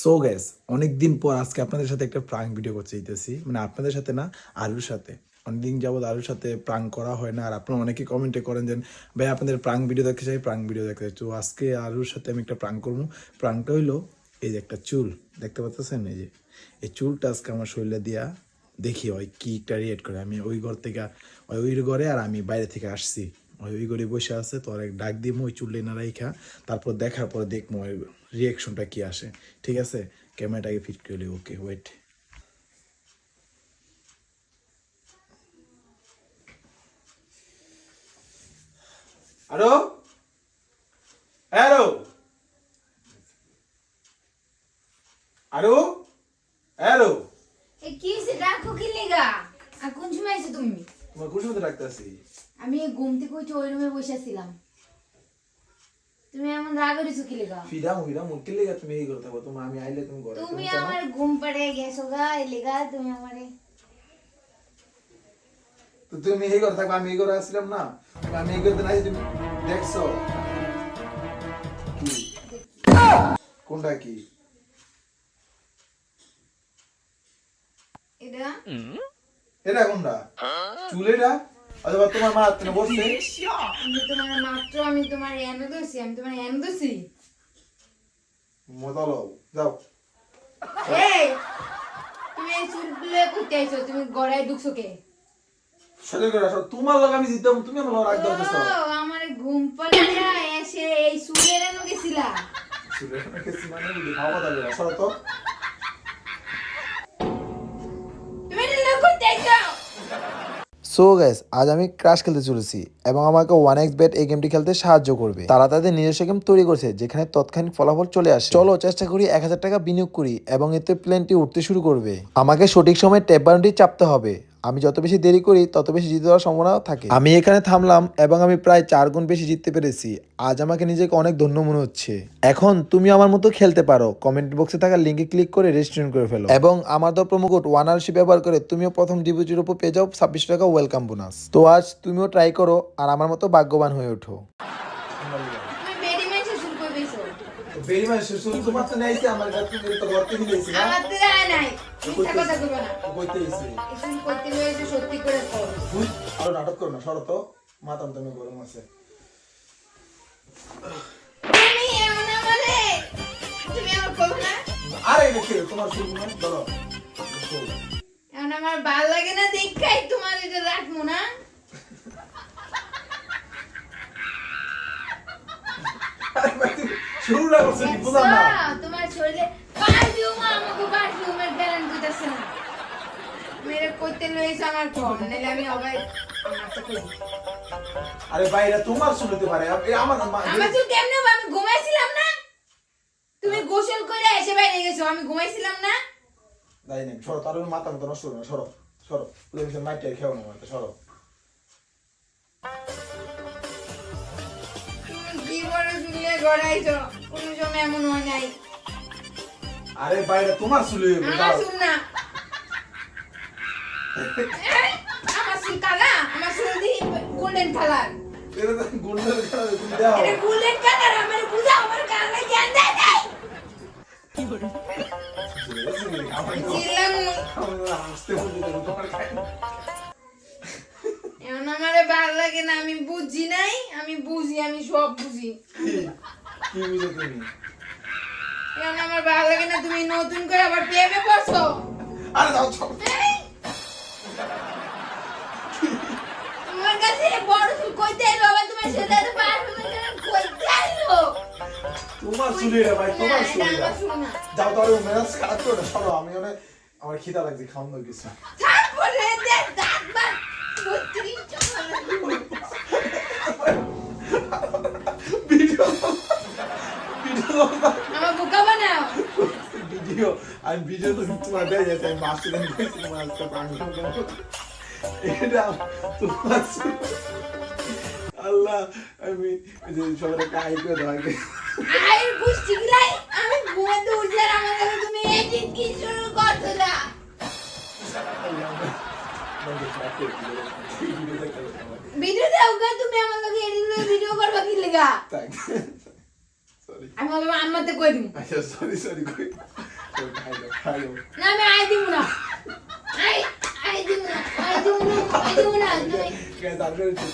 So gas অনেকদিন পর আজকে আপনাদের সাথে একটা প্রাঙ্ক ভিডিও করতে চাইতেছি মানে আপনাদের সাথে না আলুর সাথে। অনেকদিন যাবত আলুর সাথে প্রাঙ্ক করা হয় না, আর আপনারা অনেকে কমেন্টে করেন যে, ভাই, আপনাদের প্রাঙ্ক ভিডিও দেখতে চাই প্রাঙ্ক ভিডিও দেখতে চাই। তো আজকে আলুর সাথে আমি একটা প্রাঙ্ক করব। প্রাঙ্কটা হইল, এই যে একটা চুল, দেখতে পাচ্ছেন? এই যে, এই চুলটা আজকে আমার শরীরে দিয়া দেখি ওই কি একটা রিয়েট করে। আমি ওই ঘর থেকে ওই ওই ঘরে আর আমি বাইরে থেকে আসছি। ওই ওই ঘরে বসে আছে তো এক ডাক দিব ওই চুল না রাইখা তারপর দেখার পরে দেখব ওই রিয়াকশনটা কি আসে। ঠিক আছে? ক্যামেরাটাকে ফিট করলে ওকে ওয়েট আরও? হ্যালো আরও? হ্যালো এ কি হয়েছে ডাকো কি লেগা? আর কোন সময় আছো তুমি? তোমার খুশি মতো ডাকতেছি আমি ঘুম থেকে উঠে ওই রুমে বসে ছিলাম তুমি এমন রাগ করেছ কি লেগা? ফিরামু ফিরামু কি লেগে তুমি এই করতে পারো তোমার আমি আইলে তুমি ঘরে তুমি আমার ঘুম পাড়ে গেছো গা এই লেগা তুমি আমারে। তো তুমি এই করে থাকবে আমি এই করে আসছিলাম না। আমি এই করতে নাই তুমি দেখছ? কোনটা কি? এটা? এটা কোনটা? চুল এটা অথবা তোমার মা তুমি বসছে আমি তোমার মাত্র আমি তোমার এনে দোষী আমি তোমার এনে দোষী মজা যাও। এই তুমি এই চুলগুলো করতে আইছো তুমি গড়ায় ঢুকছো কে? সরে করে আসো তোমার লগে আমি জিততাম তুমি আমার লগে রাখ দাও ও, আমার ঘুম পাড়িয়া এসে এই চুলের এনে গেছিলা। চুলের মানে বুঝি সো গ্যাস আজ আমি ক্রাশ খেলতে চলেছি এবং আমাকে ওয়ান এক্স বেট এই গেমটি খেলতে সাহায্য করবে। তারা তাদের নিজস্ব গেম তৈরি করছে, যেখানে তৎক্ষণিক ফলাফল চলে আসে। চলো, চেষ্টা করি এক হাজার টাকা বিনিয়োগ করি এবং এতে প্লেনটি উঠতে শুরু করবে। আমাকে সঠিক সময় বাটনটি চাপতে হবে। আমি যত বেশি দেরি করি তত বেশি জিতে দেওয়ার সম্ভাবনা থাকে। আমি এখানে থামলাম এবং আমি প্রায় চার গুণ বেশি জিততে পেরেছি। আজ আমাকে নিজেকে অনেক ধন্য মনে হচ্ছে। এখন তুমি আমার মতো খেলতে পারো। কমেন্ট বক্সে থাকা লিঙ্কে ক্লিক করে রেজিস্ট্রেশন করে ফেলো। এবং আমার তো প্রোমো কোড ওয়ান আরসি ব্যবহার করে তুমিও প্রথম ডিপোজিটের উপর পেয়ে যাও ছাব্বিশ টাকা ওয়েলকাম বোনাস তো আজ তুমিও ট্রাই করো আর আমার মতো ভাগ্যবান হয়ে ওঠো। দিছো? বেরি মানে তোমার তো নেইছে আমার কাছে তুমি তো থেকে নিয়েছি না? আমার তো যায় নাই মিথ্যা কথা কইবা না। কইতে এসে। এসব করতে লইছে সত্যি করে কর আরও নাটক করো না সরো তো। মাথা তুমি গরম আছে। তুমি এমন আমারে তুমি আমার কইবা না? আরে এটা কি তোমার শুরু না? ধরো এমন আমার ভালো লাগে না দেখাই তোমার এটা রাখব না আরে ভাই, তুমি শুরু না করছ কি বুঝলাম না? তোমার শরীরে পারফিউম আমাকে পারফিউমের গ্যারান্টি দিতেছে না। মেরে করতে লইছে আমার কম নাহলে আমি অবাই আমার তো কই আরে ভাই তোমার শুরু হতে পারে আমার আমার চুল কেমনে আমি ঘুমাইছিলাম না? তুমি গোসল করে এসে বাইরে গেছো আমি ঘুমাইছিলাম না? তাই নেই সরো তার মাথা মতো নষ্ট করো না সরো সরো মাইটাই খেও না সরো। চুলে গড়াইছো কোনো সময় এমন হয় নাই। আরে এটা তোমার হয়ে আমার চুল না। আমার চুল কালা আমার চুল দি গোল্ডেন কালার এটা তো গুন্ডের তুমি দাও। এটা গোল্ডেন কালার আমার বুঝা আমার কালার জ্ঞান দেয় নাই। চিল্লাম হাসতে বলতে তোমার খাই লাগে না আমি বুঝি নাই আমি বুঝি আমি সব বুঝি। কি? বুঝো তুমি? এখন আমার ভালো লাগে না তুমি নতুন করে আবার প্রেমে পড়ছো আরে যাও সব তোমার কাছে বড় চুল কইতে এলো আবার তোমার এত পারবে না কইতে এলো। তোমার চুলি রে ভাই তোমার চুলি চুল। যাও তাহলে মেজাজ খারাপ করো সরো আমি অনেক আমার খিদা লাগছে খাওয়ান কিছু। তারপরে আমি ভিডিও তো তোমার দেয় যাচ্ছে আমি দেন কইছি তোমার আজকে পাগল এটা তোমার। আল্লাহ আমি যে সবাই কাই করে দেওয়া আয়ের গুষ্টি গিলাই আমি ঘুমাতে উঠলে আমার কাছে তুমি এডিট কি শুরু করছ না। ভিডিও দাও গা তুমি আমার লগে এডিট ভিডিও করবা কি লাগা? আমি আমার আম্মাতে কই দিমু আচ্ছা সরি সরি খাইলো খাইলো না। আমি আই দিব না আই আই দিব না আই দিব না। আই দিব না তুমি Guys, I'm gonna do